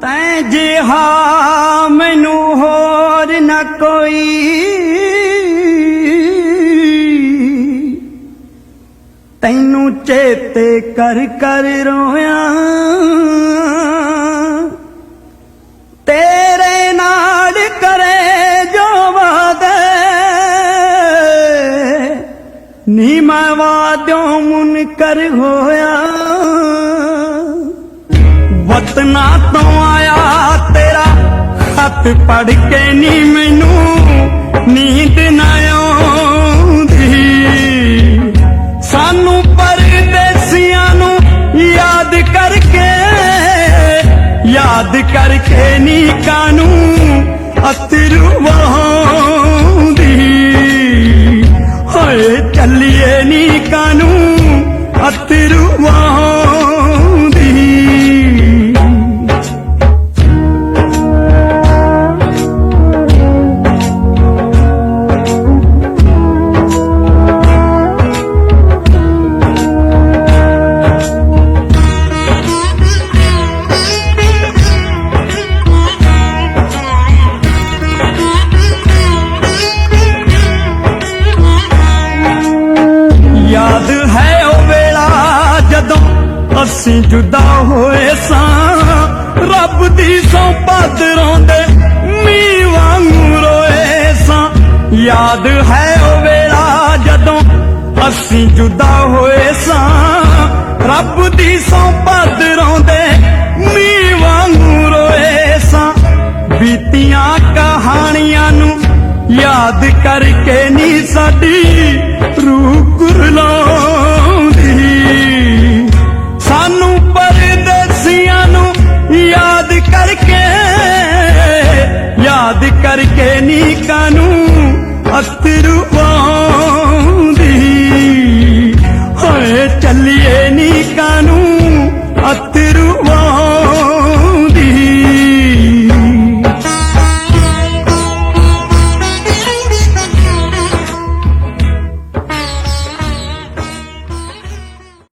ਤੈਂ ਜਿਹਾ ਮੈਨੂੰ ਹੋਰ ਨਾ ਕੋਈ। ਤੈਨੂੰ ਚੇਤੇ ਕਰ ਕਰ ਰੋਇਆ। ਤੇਰੇ ਨਾਲ ਕਰੇ ਜੋ ਵਾਦੇ ਨੀ ਮੈਂ ਵਾਦਿਓ ਮੁਨਕਰ ਹੋਇਆ। ਵਤਨਾ ਤੋਂ ਖਤ ਪੜ ਕੇ ਨੀ ਮੈਨੂੰ ਨੀਂਦ ਨਾ ਆਉਂਦੀ। ਸਾਨੂੰ ਪਰਦੇਸੀਆਂ ਨੂੰ ਯਾਦ ਕਰਕੇ ਯਾਦ ਕਰਕੇ ਨੀ ਕਾਨੂੰ ਅਤਰੂ ਵਹਾਉਂਦੀ ਹੋਏ, ਚੱਲੀਏ ਨੀ ਕਾਨੂੰ ਅਤਰੂ ਅਸੀਂ ਜੁਦਾ ਹੋਏ ਸਾਂ। ਰੱਬ ਦੀ ਸੌ ਪਾਦਰੋਂ ਦੇ ਮੀਂਹ ਵਾਂਗੂ ਰੋਏ ਸਾਂ। ਯਾਦ ਹੈ ਉਹ ਵੇਲਾ ਜਦੋਂ ਅਸੀਂ ਜੁਦਾ ਹੋਏ ਸਾਂ। ਰੱਬ ਦੀ ਸੌ ਪਾਦਰੋਂ ਦੇ ਮੀਂਹ ਵਾਂਗੂ ਰੋਏ ਸਾਂ। ਬੀਤੀਆਂ ਕਹਾਣੀਆਂ ਨੂੰ ਯਾਦ ਕਰਕੇ ਨੀ ਸਾਡੀ ਰੂਹ ਕੁਰਲਾਉਂਦੀ ਕਰਕੇ ਨੀ ਕਾਨੂੰ ਅਸਤਰੂ